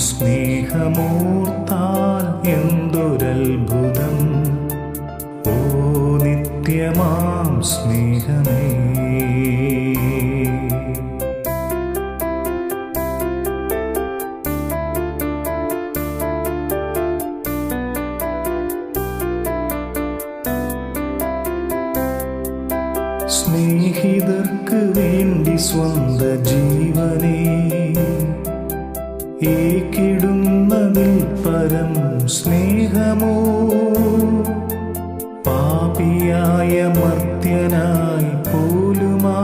സ്നേഹമോർത്താൽ എന്തൊരത്ഭുതം? ഓ നിത്യമാം സ്നേഹമേ. സ്നേഹിതർക്ക് വേണ്ടി സ്വന്ത ജീവനേ സ്നേഹമോ? പാപിയായ മർത്യനായി പോലുമാ?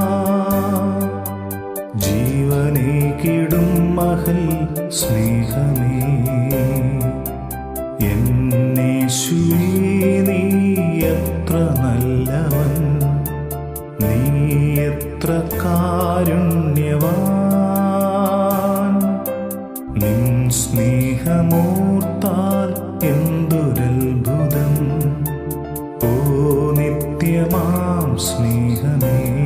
ജീവനെ കിടും മഹൽ സ്നേഹമേ. എന്നേശുവേ നീ എത്ര നല്ലവൻ? നീ എത്ര കാരുണ്യവാൻ? നിൻ സ്നേഹമോർത്താൽ എന്തൊരത്ഭുതം? ഓ നിത്യമാം സ്നേഹമേ.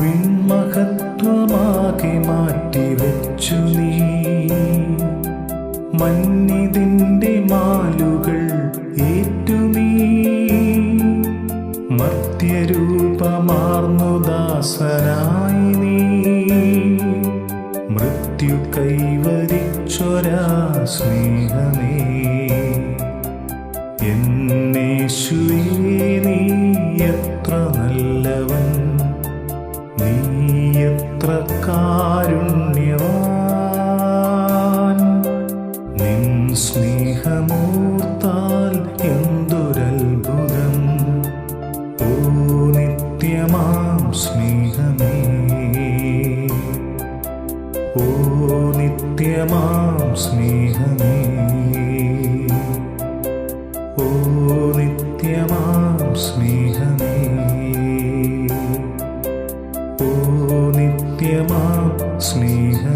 വിൺമഹത്വമാക്കി മാറ്റി വെച്ചു നീ. മന്നിതിന്റെ മാലുകൾ ഏറ്റു നീ മർത്യരൂപമാർന്നു ദാസനായി നീ. മൃത്യു കൈവരിച്ചൊരാ സ്നേഹമേ. എന്നേശുവേ നീ എത്ര നല്ലവൻ. നീ എത്ര കാരുണ്യവാൻ സ്നേഹമൂർത്താൽ എന്തൊരത്ഭുതം? ഓ നിത്യമാം സ്നേഹമേ. ഓ നിത്യമാം സ്നേഹമേ. ഓ നിത്യമാം സ്നേഹമേ. ഓ നിത്യമാം സ്നേഹമേ.